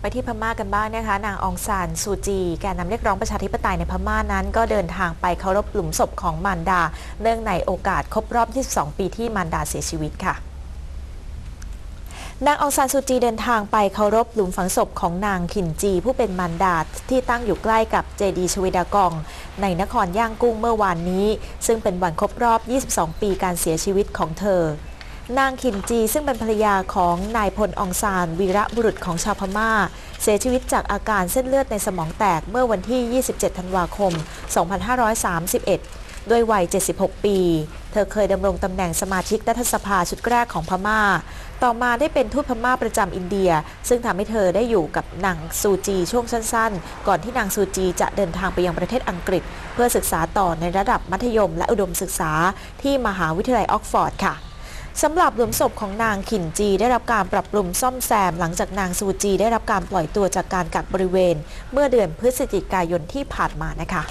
ไปที่พม่ากันบ้างนะคะ นางองซานซูจีแกนนำเรียกร้องประชาธิปไตยในพม่านั้น ก็เดินทางไปเคารพหลุมศพของมารดา เนื่องในโอกาสครบรอบ 22 ปีที่มารดาเสียชีวิตค่ะนางองซานซูจีเดินทางไปเคารพหลุมฝังศพของนางขินจี ผู้เป็นมารดาที่ตั้งอยู่ใกล้กับเจดีชเวดากอง ในนครย่างกุ้งเมื่อวานนี้ ซึ่งเป็นวันครบรอบ 22 ปีการเสียชีวิตของเธอ นางขินจีซึ่งเป็นภรรยาของนายพลองซานวีระบุรุษของชาวพม่า เสียชีวิตจากอาการเส้นเลือดในสมองแตกเมื่อวันที่ 27 ธันวาคม 2531 ด้วยวัย 76 ปี เธอเคยดำรงตำแหน่งสมาชิกรัฐสภาชุดแรกของพม่า ต่อมาได้เป็นทูตพม่าประจำอินเดีย ซึ่งทำให้เธอได้อยู่กับนางซูจีช่วงสั้นๆ ก่อนที่นางซูจีจะเดินทางไปยังประเทศอังกฤษ เพื่อศึกษาต่อในระดับมัธยมและอุดมศึกษาที่มหาวิทยาลัยออกฟอร์ดค่ะ สำหรับหลุมศพของนางขินจีได้รับการปรับปรุงซ่อมแซม หลังจากนางซูจีได้รับการปล่อยตัวจากการกักบริเวณ เมื่อเดือนพฤศจิกายนที่ผ่านมานะคะ